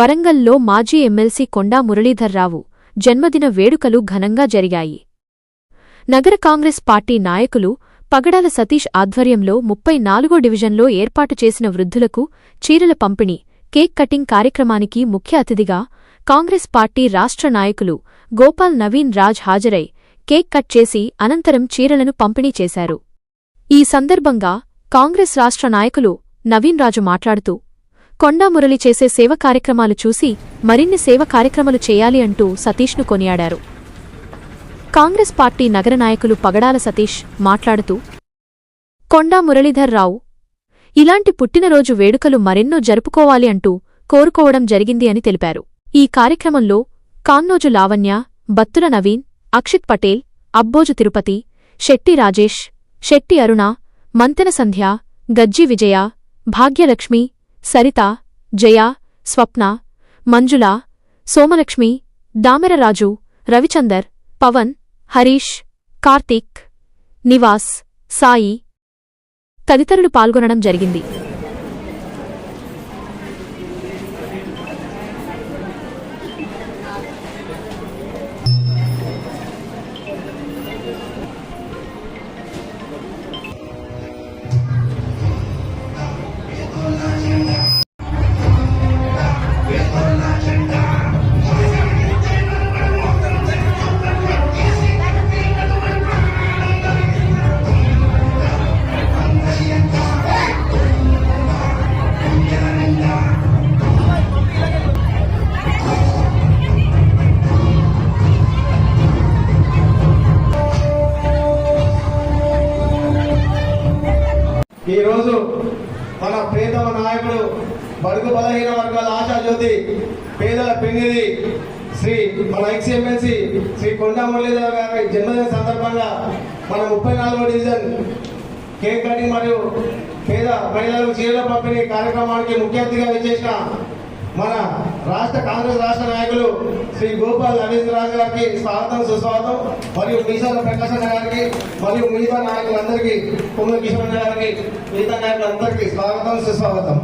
వరంగల్లో మాజీ ఎమ్మెల్సీ కొండా మురళీధర్రావు జన్మదిన వేడుకలు ఘనంగా జరిగాయి. నగర కాంగ్రెస్ పార్టీ నాయకులు పగడాల సతీష్ ఆధ్వర్యంలో ముప్పై నాలుగో డివిజన్లో ఏర్పాటు చేసిన వృద్ధులకు చీరల పంపిణీ కేక్ కటింగ్ కార్యక్రమానికి ముఖ్య అతిథిగా కాంగ్రెస్ పార్టీ రాష్ట్ర నాయకులు గోపాల్ నవీన్ రాజ్ హాజరై కేక్ కట్ చేసి అనంతరం చీరలను పంపిణీ చేశారు. ఈ సందర్భంగా కాంగ్రెస్ రాష్ట్ర నాయకులు నవీన్ రాజు మాట్లాడుతూ కొండా మురళి చేసే సేవ కార్యక్రమాలు చూసి మరిన్ని సేవ కార్యక్రమాలు చేయాలి అంటూ సతీష్ను కొనియాడారు. కాంగ్రెస్ పార్టీ నగర నాయకులు పగడాల సతీష్ మాట్లాడుతూ కొండా మురళీధర్ రావు ఇలాంటి పుట్టినరోజు వేడుకలు మరెన్నో జరుపుకోవాలి అంటూ కోరుకోవడం జరిగింది అని తెలిపారు. ఈ కార్యక్రమంలో కాన్నోజు లావణ్య బత్తుల నవీన్ అక్షిత్ పటేల్ అబ్బోజు తిరుపతి శెట్టి రాజేష్ శెట్టి అరుణ మంతెన సంధ్య గజ్జి విజయ భాగ్యలక్ష్మి సరిత జయ స్వప్న మంజుల సోమలక్ష్మి దామెరరాజు రవిచందర్ పవన్ హరీష్ కార్తీక్ నివాస్ సాయి తదితరులు పాల్గొనడం జరిగింది. ఈరోజు మన ప్రియతమ నాయకుడు బడుగు బలహీన వర్గాల ఆశాజ్యోతి పేదల పెన్నిధి శ్రీ మన ఎక్స్ ఎమ్మెల్సీ శ్రీ కొండా మురళీధర్ గారి జన్మదిన సందర్భంగా మన ముప్పై నాలుగో డివిజన్ కేక్ కటింగ్ మరియు పేద మహిళలకు చీరల పంపిణీ కార్యక్రమానికి ముఖ్య అతిథిగా విచ్చేసిన మన రాష్ట్ర కాంగ్రెస్ రాష్ట్ర నాయకులు శ్రీ గోపాల్ రవీంద్ర రాజు గారికి స్వాగతం సుస్వాగతం. మరియు మీసాల ప్రకాశ గారికి మరియు మిగతా నాయకులందరికీ కుమ్మరి కిషోర్ గారికి మిగతా నాయకులందరికీ స్వాగతం సుస్వాగతం.